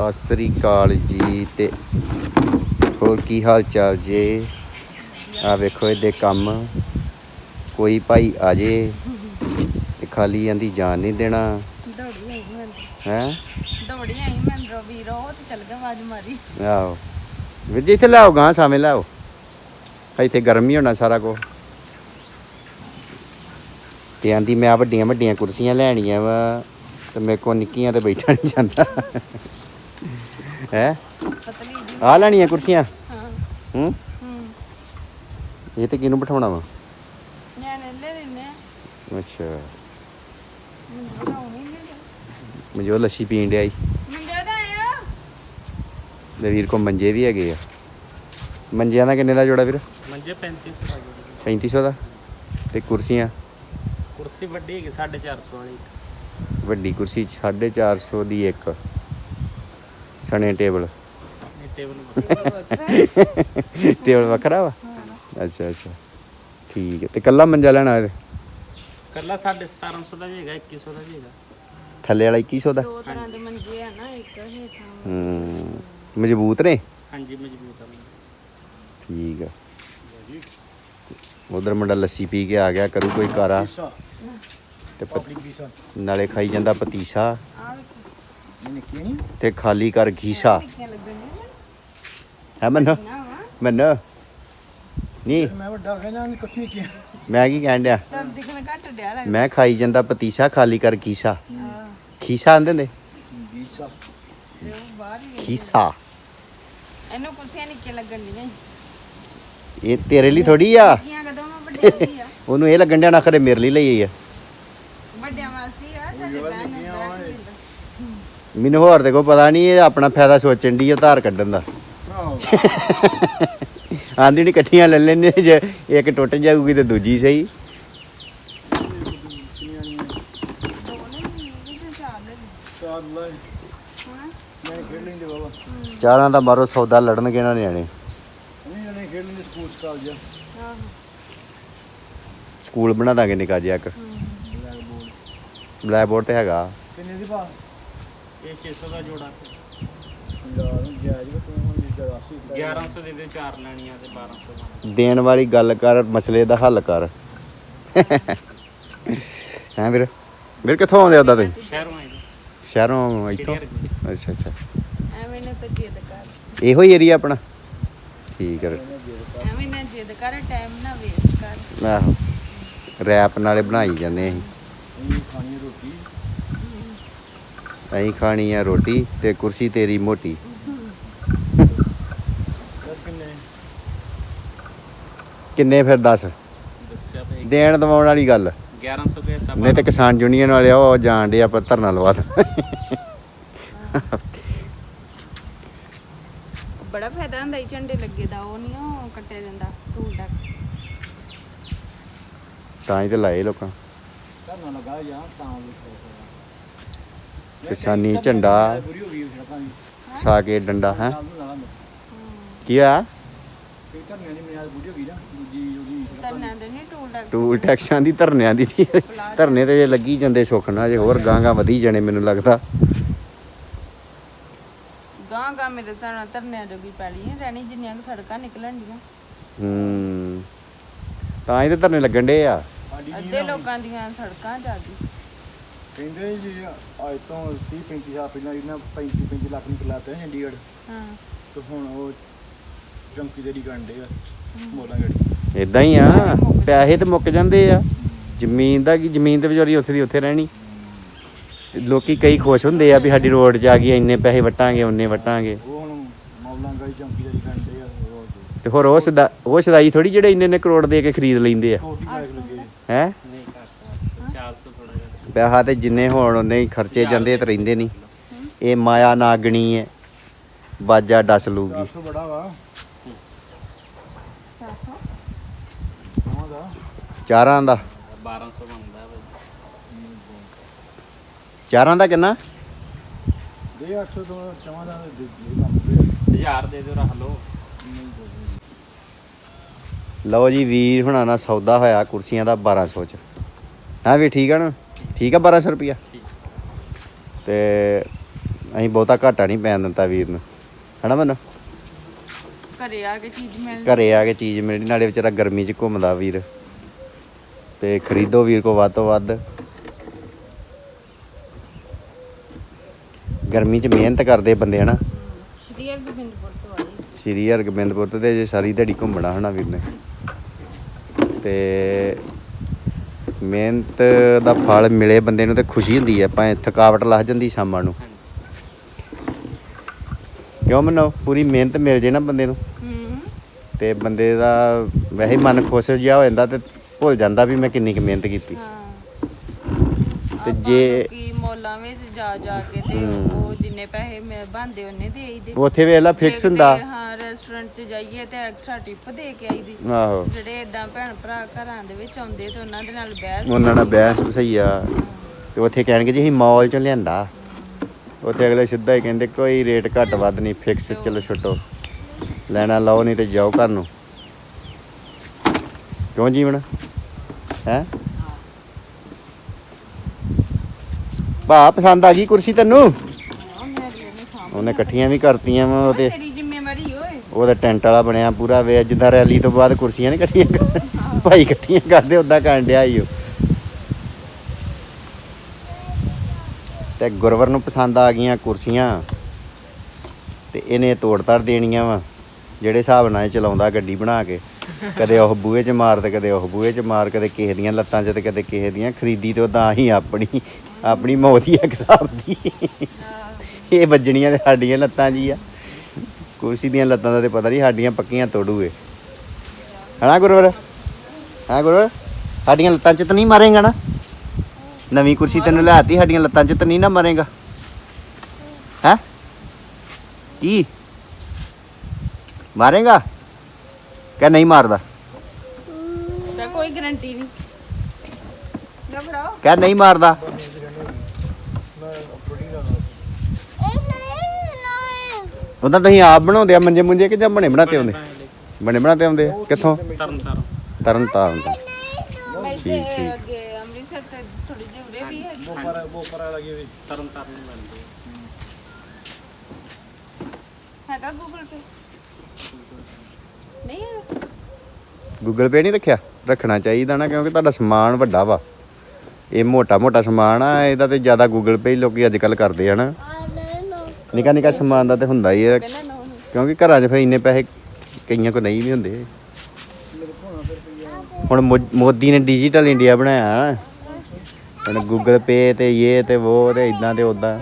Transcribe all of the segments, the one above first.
ਸਤਿ ਸ੍ਰੀ ਅਕਾਲ ਜੀ ਤੇ ਹੋਰ ਕੀ ਹਾਲ ਚਾਲ ਜੇ? ਆ ਵੇਖੋ ਇਹਦੇ ਕੰਮ। ਕੋਈ ਭਾਈ ਆ ਜੇ ਤੇ ਖਾਲੀ ਜਾਂਦੀ ਜਾਨ ਨਹੀਂ ਦੇਣਾ। ਦੌੜੀ ਆਈ ਮੈਂ ਹੈ? ਦੌੜੀ ਆਈ ਮੈਂ ਰਵੀਰੋ ਤੇ ਚੱਲ ਗਿਆ ਆਵਾਜ਼ ਮਾਰੀ। ਆਓ ਵੀਰ ਜੀ ਇੱਥੇ ਲਿਆਓ ਗਾਂ ਸਾਵੇਂ ਲਿਆਓ। ਇੱਥੇ ਗਰਮ ਹੋਣਾ ਸਾਰਾ ਕੋ ਤੇ ਆਂਦੀ ਮੈਂ ਵੱਡੀਆਂ ਵੱਡੀਆਂ ਕੁਰਸੀਆਂ ਲੈਣੀਆਂ ਵਾ ਤੇ ਮੇਰੇ ਕੋ ਨਿੱਕੀਆਂ ਤੇ ਬੈਠਾ ਨਹੀਂ ਜਾਂਦਾ। ਹੈ? ਪਤਲੀ ਜੀ ਆ ਲੈਣੀਆਂ ਕੁਰਸੀਆਂ? ਹਾਂ। ਹੂੰ? ਹੂੰ। ਇਹ ਤੇ ਕਿਹਨੂੰ ਬਿਠਾਉਣਾ ਵਾ? ਨਿਆਣੇ ਲੈ ਆ। ਅੱਛਾ। ਮੈਨੂੰ ਬਣਾਉਣੀ ਨਹੀਂ ਮਜੋ ਲੱਸੀ ਪੀਣ ਡਿਆ ਈ। ਮੰਜਾ ਦਾ ਆਇਆ ਤੇ ਵੀਰ ਕੋ ਮੰਜੇ ਵੀ ਹੈਗੇ ਆ। ਮੰਜਿਆਂ ਦਾ ਕਿੰਨੇ ਦਾ ਜੋੜਾ ਵੀਰ? ਮੰਜੇ 3500 ਦਾ ਜੀ 3500 ਦਾ? ਤੇ ਕੁਰਸੀਆਂ? ਕੁਰਸੀ ਵੱਡੀ ਹੈਗੀ 450 ਵਾਲੀ ਵੱਡੀ ਕੁਰਸੀ 450 ਦੀ ਇੱਕ। ਸਣੇ ਟੇਬਲ। ਟੇਬਲ ਵੱਖਰਾ। ਵਾ? ਅੱਛਾ ਅੱਛਾ। ਠੀਕ ਹੈ। ਤੇ ਕੱਲਾ ਮੰਜਾ ਲੈਣਾ ਇਹਦੇ ਕੱਲਾ 1750 ਦਾ ਵੀ ਹੈਗਾ 2100 ਦਾ ਵੀ ਹੈਗਾ। ਥੱਲੇ ਵਾਲਾ 2100 ਦਾ? ਦੋ ਤਰ੍ਹਾਂ ਦੇ ਮੰਜੇ ਆ ਨਾ ਇੱਕ ਹੇਠਾਂ ਹੂੰ। ਮਜ਼ਬੂਤ ਨੇ? ਹਾਂਜੀ ਮਜ਼ਬੂਤ ਆ। ਠੀਕ ਆ। ਉਧਰ ਮੁੰਡਾ ਲੱਸੀ ਪੀ ਕੇ ਆ ਗਿਆ ਕਰੂ ਕੋਈ ਕਾਰਾ। ਤੇ ਨਾਲੇ ਖਾਈ ਜਾਂਦਾ ਪਤੀਸਾ। ਆ ਵੇਖੋ। ਤੇ ਖਾਲੀ ਕਰ ਘੀਸਾ। ਹੈ ਮੰਨੋ? ਨਾ ਵਾ ਮੰਨੋ? ਨਹੀਂ। ਮੈਂ ਵੱਡਾ ਕਹਿੰਦਾ ਨਹੀਂ ਕੱਠੀ ਕੀ ਮੈਂ ਕੀ ਕਹਿਣ ਡਿਆ? ਤਾਂ ਦਿਖਣ ਘੱਟ ਡਿਆ ਲੱਗਦਾ। ਮੈਂ ਖਾਈ ਜਾਂਦਾ ਪਤੀਸਾ ਖਾਲੀ ਕਰ ਘੀਸਾ। ਹਾਂ। ਖੀਸਾ ਆਂਦੇ ਨੇ? ਹੀ ਖੀਸਾ ਇਹਨੂੰ ਕੁਰਸੀਆਂ ਨਿੱਕੀਆਂ ਲੱਗਣ ਡੀਆਂ ਇਹ ਤੇਰੇ ਲਈ ਥੋੜੀ ਆ। ਉਹਨੂੰ ਇਹ ਲੱਗਣ ਡਿਆ ਨਾ ਖਰੇ ਮੇਰੇ ਲਈ ਲਈ ਆ ਵੱਡਿਆਂ ਵਾਸੀ ਆ ਸਾਡੇ ਬਹਿਣ ਨੂੰ ਬਹਿਣ ਨੂੰ ਮੈਨੂੰ ਹੋਰ ਤੇ ਕੋਈ ਪਤਾ ਨਹੀਂ ਇਹ ਆਪਣਾ ਫਾਇਦਾ ਸੋਚਣ ਦੀ ਧਾਰ ਕੱਢਣ ਦਾ। ਆਂਦੀ ਨਹੀਂ ਇਕੱਠੀਆਂ ਲੈ ਲੈਣੇ ਜੇ ਇੱਕ ਟੁੱਟ ਜਾਊਗੀ ਤੇ ਦੂਜੀ ਸਹੀ। ਚਾਰ ਦਾ ਮਾਰੋ ਸੌਦਾ ਲੜਨਗੇ ਨਾ ਨਿਆਣੇ। ਸਕੂਲ ਸਕਾਲ ਜਾ ਆਹੋ ਸਕੂਲ ਬਣਾ ਦਾਂਗੇ ਨਿਕਾ ਜਿਹਾ ਇੱਕ। ਬਲੈਕ ਬੋਰਡ ਬਲੈਕ ਬੋਰਡ ਤੇ ਹੈਗਾ। ਕਿੰਨੇ ਦੀ ਭਾ ਇਹ 600 ਦਾ ਜੋੜਾ। ਯਾਰ ਜਾਇਜ਼ ਵੀ ਤੂੰ ਹੁਣ ਜਿੱਦਾਂ ਰਾਸੀ 1100 ਦੇ ਦੇ ਚਾਰ ਲੈਣੀਆਂ ਤੇ 1200 ਦਾ। ਦੇਣ ਵਾਲੀ ਗੱਲ ਕਰ ਮਸਲੇ ਦਾ ਹੱਲ ਕਰ। ਹੈਂ ਵੀਰ? ਵੀਰ ਕਿੱਥੋਂ ਆਉਂਦੇ ਉਦਾਂ ਤੁਸੀਂ? ਸ਼ਹਿਰੋਂ ਆਏ ਜੀ। ਸ਼ਹਿਰੋਂ ਇੱਥੋਂ? ਅੱਛਾ ਅੱਛਾ। ਐਵੇਂ ਨਾ ਤਾਂ ਜਿੱਦ ਕਰ। ਇਹੋ ਹੀ ਏਰੀਆ ਆਪਣਾ? ਠੀਕ ਹੈ ਐਵੇਂ ਨਾ ਜਿੱਦ ਕਰ ਟਾਈਮ ਨਾ ਵੇਸਟ ਕਰ। ਆਹੋ। ਰੈਪ ਨਾਲੇ ਬਣਾਈ ਜਾਂਦੇ ਅਸੀਂ। ਇਹ ਖਾਣੀ ਰੋਟੀ। ਅਸੀਂ ਖਾਣੀ ਆ ਰੋਟੀ ਤੇ ਕੁਰਸੀ ਤੇਰੀ ਮੋਟੀ। ਕਿੰਨੇ ਕਿੰਨੇ ਫਿਰ ਦੱਸ? ਦੱਸਿਆ ਤੇ ਦੇਣ ਦਵਾਉਣ ਵਾਲੀ ਗੱਲ। 1100 ਦੇ ਦਿੱਤਾ ਨਹੀਂ ਤੇ ਕਿਸਾਨ ਯੂਨੀਅਨ ਵਾਲੇ ਉਹ ਜਾਣ ਦੇ ਆਪਾਂ ਧਰਨਾ ਲਵਾ ਦੇ ਬੜਾ ਫਾਇਦਾ ਹੁੰਦਾ ਈ ਝੰਡੇ ਲੱਗੇ ਦਾ ਉਹ ਨਹੀਂ ਉਹ ਕੱਟਿਆ ਜਾਂਦਾ ਟੂਲ ਡੱਕ ਤਾਂ ਹੀ ਤੇ ਲਾਏ ਲੋਕਾਂ। ਕਰਨਾ ਲਗਾ ਜਾਂ ਤਾਂ ਵੀ ਕਿਸਾਨੀ ਝੰਡਾ ਸਾ ਕੇ ਡੰਡਾ ਹੈ? ਨੂੰ ਕੀ ਆ ਨਾ ਟੂਲ ਟੈਕਸਾਂ ਦੀ ਧਰਨਿਆਂ ਦੀ ਨੀ। ਧਰਨੇ ਤੇ ਜੇ ਲੱਗੀ ਜਾਂਦੇ ਸੁੱਖ ਨਾਲ ਜੇ ਹੋਰ ਗਾਂਗਾ ਵਧੀ ਜਾਣੇ ਮੈਨੂੰ ਲੱਗਦਾ। ਗਾਂ ਗਾਂ ਮੇਰੇ ਸਾਨਾ ਤਰਨਿਆਂ ਜੋਗੀ ਪੈਲੀ ਹੈ ਰਹਿਣੀ ਜਿੰਨੀਆਂ ਕੁ ਸੜਕਾਂ ਨਿਕਲਣ ਡੀਆਂ। ਹੂੰ ਤਾਂ ਤੇ ਧਰਨੇ ਲੱਗਣ ਡੇ ਆ। ਅੱਧੇ ਲੋਕਾਂ ਦੀਆਂ ਸੜਕਾਂ ਜਾ ਗਈ ਕਹਿੰਦੇ ਜੀ ਅੱਜ ਤੋਂ 30 35 ਸਾਲ ਪਹਿਲਾਂ ਇਹਨਾਂ 35 35 ਲੱਖ ਨੂੰ ਖਿਲਾਤੇ ਚੰਡੀਗੜ੍ਹ। ਹਾਂ। ਤੇ ਹੁਣ ਉਹ ਚੌਂਕੀ ਦੇ ਕਰਨ ਡੇ ਆ ਮੋਲਾਂ ਗੜੀ ਇਦਾਂ ਹੀ ਆ ਪੈਸੇ ਤੇ ਮੁੱਕ ਜਾਂਦੇ ਆ। ਜ਼ਮੀਨ ਦਾ ਕੀ ਜ਼ਮੀਨ ਤੇ ਵਿਚਾਰੀ ਉੱਥੇ ਦੀ ਉੱਥੇ ਰਹਿਣੀ। ਲੋਕੀ ਕਈ ਖੁਸ਼ ਹੁੰਦੇ ਆ ਵੀ ਸਾਡੀ ਰੋਡ 'ਚ ਆ ਗਈ ਇੰਨੇ ਪੈਸੇ ਵਟਾਂਗੇ ਉਹਨੇ ਵਟਾਂਗੇ। ਉਹ ਹੁਣ ਮੌਲਾਂ ਗੜੀ ਆ ਤੇ ਹੋਰ ਉਹ ਸਦਾ ਉਹ ਸਦਾਈ ਥੋੜੀ ਜਿਹੜੇ ਇੰਨੇ ਇੰਨੇ ਕਰੋੜ ਦੇ ਕੇ ਖਰੀਦ ਲੈਂਦੇ ਆ। ਹੈ ਨਹੀਂ ਕਰਤਾ 400 ਥੋੜਾ ਜਿਹਾ ਪੈਸਾ ਤੇ ਜਿੰਨੇ ਹੋਣ ਉਹਨੇ ਹੀ ਖਰਚੇ ਜਾਂਦੇ ਤੇ ਰਹਿੰਦੇ ਨਹੀਂ। ਇਹ ਮਾਇਆ ਨਾਗਣੀ ਹੈ ਬਾਜਾ ਡਸ ਲੂਗੀ। 400 ਬੜਾ ਵਾ। ਕਹਾਂ ਦਾ ਚਾਰਾਂ ਦਾ। 1200 ਬਣਦਾ ਚਾਰਾਂ ਦਾ ਕਿੰਨਾ? ਦੇ 800 ਤੋਂ ਚਵਾਂ ਦਾ ਦੇ 1000 ਦੇ। ਦਿਓ ਰੱਖ ਲਓ। ਲਓ ਜੀ ਵੀਰ ਹੁਣਾਂ ਨਾਲ ਸੌਦਾ ਹੋਇਆ ਕੁਰਸੀਆਂ ਦਾ 1200 ਚ। ਹਾਂ ਵੀ ਠੀਕ ਆ ਨਾ? ਠੀਕ ਆ 1200 ਰੁਪਿਆ ਤੇ ਅਸੀਂ ਬਹੁਤਾ ਘਾਟਾ ਨਹੀਂ ਪੈਣ ਦਿੱਤਾ ਵੀਰ ਨੂੰ। ਹਨਾ ਮਨ? ਘਰੇ ਆ ਕੇ ਚੀਜ਼ ਮਿਲ ਘਰੇ ਆ ਕੇ ਚੀਜ਼ ਮਿਲਣੀ ਨਾਲੇ ਵਿਚਾਰਾ ਗਰਮੀ 'ਚ ਘੁੰਮਦਾ ਵੀਰ। ਤੇ ਖਰੀਦੋ ਵੀਰ ਕੋ ਵੱਧ ਤੋਂ ਵੱਧ। ਗਰਮੀ 'ਚ ਮਿਹਨਤ ਕਰਦੇ ਬੰਦੇ ਹਨਾ? ਸ਼੍ਰੀ ਅਰਗੋਬਿੰਦਪੁਰ ਤੋਂ ਆਈ ਸ਼੍ਰੀ ਹਰਗੋਬਿੰਦਪੁਰ ਤੋਂ ਤੇ ਜੇ ਸਾਰੀ ਦਿਹਾੜੀ ਘੁੰਮਣਾ ਹਨਾ ਵੀਰ ਨੇ? ਤੇ ਮਿਹਨਤ ਦਾ ਫਲ ਮਿਲੇ ਬੰਦੇ ਨੂੰ ਤੇ ਖੁਸ਼ੀ ਹੁੰਦੀ ਹੈ ਭਾਵੇਂ ਥਕਾਵਟ ਲੱਗ ਜਾਂਦੀ ਸ਼ਾਮਾਂ ਨੂੰ। ਕਿਉਂ ਮਨੋ? ਪੂਰੀ ਮਿਹਨਤ ਮਿਲ ਜੇ ਨਾ ਬੰਦੇ ਨੂੰ। ਤੇ ਬੰਦੇ ਦਾ ਵੈਸੇ ਹੀ ਮਨ ਖੁਸ਼ ਜਿਹਾ ਹੋ ਜਾਂਦਾ ਤੇ ਭੁੱਲ ਜਾਂਦਾ ਵੀ ਮੈਂ ਕਿੰਨੀ ਕੁ ਮਿਹਨਤ ਕੀਤੀ। ਤੇ ਜੇ- ਮੌਲਾਂ ਵਿੱਚ ਜਾ ਜਾ ਕੇ ਤੇ ਜਿੰਨੇ ਪੈਸੇ ਮੈਂ ਬੰਦੇ ਉਹਨੇ ਦੇ ਆਈਦੇ ਉੱਥੇ ਵੇਖ ਲਾ ਫਿਕਸ ਹੁੰਦਾ। ਹਾਂ ਰੈਸਟੋਰੈਂਟ 'ਚ ਜਾਈਏ ਤੇ ਐਕਸਟਰਾ ਟਿਪ ਦੇ ਕੇ ਆਈਦੀ। ਆਹੋ। ਜਿਹੜੇ ਇਦਾਂ ਭੈਣ ਭਰਾ ਘਰਾਂ ਦੇ ਵਿੱਚ ਆਉਂਦੇ ਤੇ ਉਹਨਾਂ ਦੇ ਨਾਲ ਬਹਿਸ ਉਹਨਾਂ ਨਾਲ ਬਹਿਸ ਸਹੀ ਆ। ਤੇ ਉੱਥੇ ਕਹਿਣਗੇ ਜੀ ਅਸੀਂ ਮਾਲ ਚੋਂ ਲਿਆਂਦਾ। ਉੱਥੇ ਅਗਲੇ ਸਿੱਧਾ ਹੀ ਕਹਿੰਦੇ ਕੋਈ ਰੇਟ ਘੱਟ ਵੱਧ ਨਹੀਂ ਫਿਕਸ ਚਲੋ ਛੱਟੋ ਲੈਣਾ ਲਓ ਨਹੀਂ ਤੇ ਜਾਓ ਘਰ ਨੂੰ। ਕਿਉਂ ਜੀਵਨ? ਹੈ। ਭਾ ਪਸੰਦ ਆ ਗਈ ਕੁਰਸੀ ਤੈਨੂੰ ਉਹਨੇ ਅਗਲੇ ਨੇ ਸਾਂਭ ਉਹਨੇ ਇਕੱਠੀਆਂ ਵੀ ਕਰਤੀਆਂ ਵਾ ਤੇਰੀ ਜ਼ਿੰਮੇਵਾਰੀ ਓਏ। ਉਹਦਾ ਟੈਂਟ ਵਾਲਾ ਬਣਿਆ ਪੂਰਾ ਵੇ ਜਿੱਦਾਂ ਰੈਲੀ ਤੋਂ ਬਾਅਦ ਕੁਰਸੀਆਂ ਨੇ ਇਕੱਠੀਆਂ ਭਾਈ ਇਕੱਠੀਆਂ ਕਰਦੇ ਉਦਾਂ ਕਰਨ ਡਿਆ ਈ ਉਹ ਤੇ ਗੁਰਵਰ ਨੂੰ ਪਸੰਦ ਆ ਗਈਆਂ ਕੁਰਸੀਆਂ। ਤੇ ਇਹਨੇ ਤੋੜ ਤਾੜ ਦੇਣੀਆਂ ਵਾ ਜਿਹੜੇ ਹਿਸਾਬ ਨਾਲ ਇਹ ਚਲਾਉਂਦਾ ਗੱਡੀ ਬਣਾ ਕੇ। ਕਦੇ ਉਹ ਬੂਹੇ 'ਚ ਮਾਰ ਤੇ ਕਦੇ ਉਹ ਬੂਹੇ 'ਚ ਮਾਰ ਕਦੇ ਕਿਸੇ ਦੀਆਂ ਲੱਤਾਂ 'ਚ ਤੇ ਕਦੇ ਕਿਸੇ ਦੀਆਂ। ਖਰੀਦੀ ਤੇ ਉਦਾਂ ਹੀ ਆਪਣੀ ਆਪਣੀ ਮੌਤ ਹੀ ਇੱਕ ਹਿਸਾਬ ਦੀ। ਇਹ ਵੱਜਣੀਆਂ ਤੇ ਸਾਡੀਆਂ ਲੱਤਾਂ ਹੀ ਆ। ਕੁਰਸੀ ਦੀਆਂ ਲੱਤਾਂ ਦਾ ਤੇ ਪਤਾ ਨਹੀਂ ਸਾਡੀਆਂ ਪੱਕੀਆਂ ਤੋੜੂਏ ਹਨਾ ਗੁਰਵਰ? ਹਾਂ ਗੁਰਵਰ? ਸਾਡੀਆਂ ਲੱਤਾਂ 'ਚ ਤਾਂ ਨਹੀਂ ਮਾਰੇਗਾ ਨਾ? ਨਵੀਂ ਕੁਰਸੀ ਤੈਨੂੰ ਲਿਆਤੀ ਸਾਡੀਆਂ ਲੱਤਾਂ 'ਚ ਤਾਂ ਨਹੀਂ ਨਾ ਮਾਰੇਗਾ। ਹੈ? ਕੀ? ਮਾਰੇਗਾ? ਕਿ ਨਹੀਂ ਮਾਰਦਾ? ਤਾਂ ਕੋਈ ਗਰੰਟੀ ਨਹੀਂ। ਨਾ ਕਿ ਨਹੀਂ ਮਾਰਦਾ? ਉਹਦਾ ਤੁਸੀਂ ਆਪ ਬਣਾਉਂਦੇ ਆ ਮੰਜੇ ਮੁੰਜੇ ਕਿ ਜਾਂ ਬਣੇ ਬਣਾਤੇ ਆਉਂਦੇ ਬਣੇ ਬਣਾਤੇ ਆਉਂਦੇ ਆ? ਕਿੱਥੋਂ? ਤਰਨ ਤਾਰਨ ਤਰਨ ਤਾਰਨ ਤੋਂ। ਮੈਂ ਠੀਕ, ਠੀਕ। ਅੱਗੇ ਅੰਮ੍ਰਿਤਸਰ ਤੇ ਥੋੜੀ ਜਿਹੀ ਉਰੇ ਵੀ ਹੈ ਬੋਪਰ ਬੋਪਰ ਲੱਗੀ ਵੀ ਤਰਨ ਤਾਰਨ ਨੂੰ ਬਣਦੇ ਹੈਗਾ ਗੂਗਲ ਪੇ ਨਹੀਂ ਗੂਗਲ ਪੇ ਨਹੀਂ ਰੱਖਿਆ? ਰੱਖਣਾ ਚਾਹੀਦਾ ਨਾ ਕਿਉਂਕਿ ਤੁਹਾਡਾ ਸਮਾਨ ਵੱਡਾ ਵਾ। ਇਹ ਮੋਟਾ ਮੋਟਾ ਸਮਾਨ ਆ ਇਹਦਾ ਤੇ ਜ਼ਿਆਦਾ ਗੂਗਲ ਪੇ ਹੀ ਲੋਕੀ ਅੱਜ ਕੱਲ ਕਰਦੇ ਆ ਨਾ। ਨਿੱਕਾ ਨਿੱਕਾ ਸਮਾਨ ਦਾ ਤੇ ਹੁੰਦਾ ਹੀ ਹੈ ਕਿਉਂਕਿ ਘਰਾਂ 'ਚ ਫਿਰ ਇੰਨੇ ਪੈਸੇ ਕਈਆਂ ਕੋ ਨਹੀਂ ਵੀ ਹੁੰਦੇ। ਹੁਣ ਮੋਦੀ ਨੇ ਡਿਜੀਟਲ ਇੰਡੀਆ ਬਣਾਇਆ। ਹੁਣ ਗੂਗਲ ਪੇ ਤੇ ਇਹ ਤੇ ਉਹ ਤੇ ਇਦਾਂ ਤੇ ਉਦਾਂ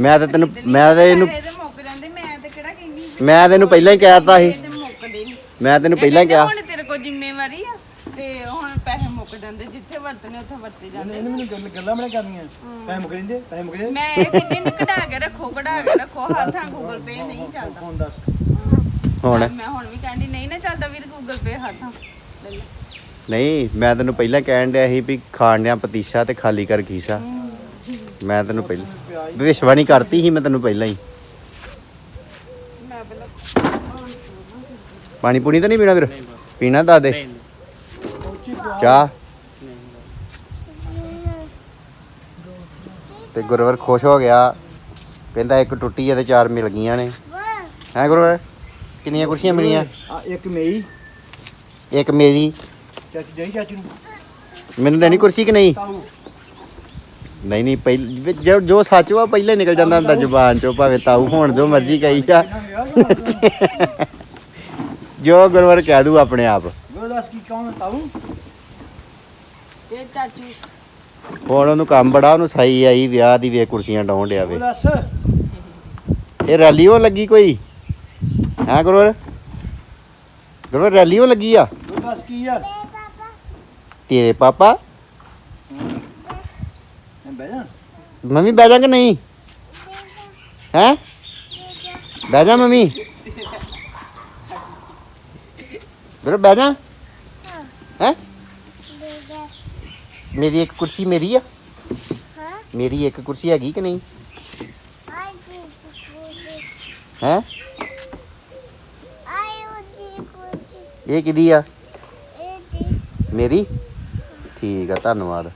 ਮੈਂ ਤਾਂ ਤੈਨੂੰ ਮੈਂ ਤਾਂ ਇਹਨੂੰ ਮੈਂ ਤੇ ਕਿਹੜਾ ਕਹਿੰਦੀ ਵੀ ਮੈਂ ਤੈਨੂੰ ਪਹਿਲਾਂ ਹੀ ਕਹਿਤਾ ਸੀ। ਪੈਸੇ ਤੇ ਮੁੱਕਦੇ। ਨੀ। ਮੈਂ ਤੈਨੂੰ ਪਹਿਲਾਂ ਹੀ ਕਿਹਾ ਹੁਣ ਤੇਰੇ ਕੋਲ ਜ਼ਿੰਮੇਵਾਰੀ ਆ ਤੇ ਹੁਣ ਪੈਸੇ ਮੁੱਕ ਜਾਂਦੇ ਜਿੱਥੇ ਵਰਤਨੇ ਉੱਥੇ ਵਰਤੇ ਜਾਂਦੇ ਇਹਨੇ ਮੈਨੂੰ ਗੱਲ- ਗੱਲਾਂ ਬਣਾ ਕਰਨੀਆਂ। ਪੈਸੇ ਮੁੱਕ ਜਾਂਦੇ ਪੈਸੇ ਮੁੱਕ ਜਾਂਦੇ। ਮੈਂ ਇਹ ਕਹਿੰਦੀ ਨੀ ਕਢਾ ਕੇ ਰੱਖੋ ਕਢਾ ਕੇ ਰੱਖੋ ਹਰ ਥਾਂ ਗੂਗਲ ਪੇ ਨਹੀਂ ਚੱਲਦਾ। ਫੋਨ ਦੱਸ। ਹੁਣ? ਮੈਂ ਹੁਣ ਵੀ ਕਹਿੰਦੀ ਨਹੀਂ ਨਾ ਚੱਲਦਾ ਵੀਰ ਗੂਗਲ ਪੇ ਹਰ ਥਾਂ। ਲੈ ਲੈ। ਨਹੀਂ ਮੈਂ ਤੈਨੂੰ ਪਹਿਲਾਂ ਕਹਿਣ ਡਿਆ ਸੀ ਵੀ ਖਾਣ ਡਿਆ ਪਤੀਸਾ ਤੇ ਖਾਲੀ ਕਰ ਖੀਸਾ। ਮੈਂ ਤੈਨੂੰ ਪਹਿਲਾਂ ਵਿਸ਼ਵਾ ਨਹੀਂ ਕਰਤੀ ਸੀ ਮੈਂ ਤੈਨੂੰ ਪਹਿਲਾਂ ਹੀ। ਮੈਂ ਪਹਿਲਾਂ ਪਾਣੀ ਪੂਣੀ ਤਾਂ ਨਹੀਂ ਪੀਣਾ ਵੀਰ? ਪੀਣਾ ਦੱਸ ਦੇ। ਨਹੀਂ ਨਹੀਂ। ਚਾਹ। ਤੇ ਗੁਰਵਰ ਖੁਸ਼ ਹੋ ਗਿਆ। ਕਹਿੰਦਾ ਇੱਕ ਟੁੱਟੀ ਆ ਤੇ ਚਾਰ ਮਿਲ ਗਈਆਂ ਨੇ। ਹੈ ਗੁਰਵਰ? ਕਿੰਨੀਆਂ ਕੁਰਸੀਆਂ ਮਿਲੀਆਂ? ਆ ਇੱਕ ਮੇਈ ਇੱਕ ਮੇਰੀ। ਚਾਚੀ ਜਾਈ ਚਾਚੀ ਨੂੰ। ਮੈਨੂੰ ਦੇਣੀ ਕੁਰਸੀ ਕਿ ਨਹੀਂ? ਤਾਊ। ਨਹੀਂ ਨਹੀਂ ਪਹਿਲ ਜੋ ਜੋ ਸੱਚ ਵਾ ਪਹਿਲੇ ਨਿਕਲ ਜਾਂਦਾ ਹੁੰਦਾ ਜ਼ੁਬਾਨ ਚੋਂ ਭਾਵੇਂ ਤਾਊ ਹੋਣ ਜੋ ਮਰਜ਼ੀ ਕਹੀ ਆ ਜੋ ਗੁਰਵਰ ਕਹਿ ਦੂ ਆਪਣੇ ਆਪ। ਉਹ ਦੱਸ ਕੀ ਕੌਣ ਤਾਊ? ਇਹ ਚਾਚੂ ਹੁਣ ਉਹਨੂੰ ਕੰਮ ਬੜਾ ਉਹਨੂੰ ਸਾਈ ਆਈ ਵਿਆਹ ਦੀ ਵੇ ਕੁਰਸੀਆਂ ਡਾਉਣ ਡਿਆ ਵੇ। ਦੱਸ। ਇਹ ਰੈਲੀ ਹੋਣ ਲੱਗੀ ਕੋਈ? ਹਾਂ ਗੁਰਵਰ? ਗੁਰਵਰ ਰੈਲੀ ਹੋਣ ਲੱਗੀ ਆ? ਦੱਸ ਕੀ ਆ? ਤੇਰੇ ਪਾਪਾ? ਮੈਂ ਬਹਿ ਜਾ। ਮੰਮੀ ਬਹਿ ਜਾ ਕਿ ਨਹੀਂ? ਹੈ? ਬਹਿ ਜਾ ਮੰਮੀ। ਗੁਰਵਰ ਬਹਿ ਜਾ। ਹੈ? ਮੇਰੀ ਇੱਕ ਕੁਰਸੀ ਮੇਰੀ ਆ? ਮੇਰੀ ਇੱਕ ਕੁਰਸੀ ਹੈਗੀ ਕਿ ਨਹੀਂ? ਹੈ? ਇਹ ਕਿਹਦੀ ਆ? ਮੇਰੀ? ਠੀਕ ਆ ਧੰਨਵਾਦ।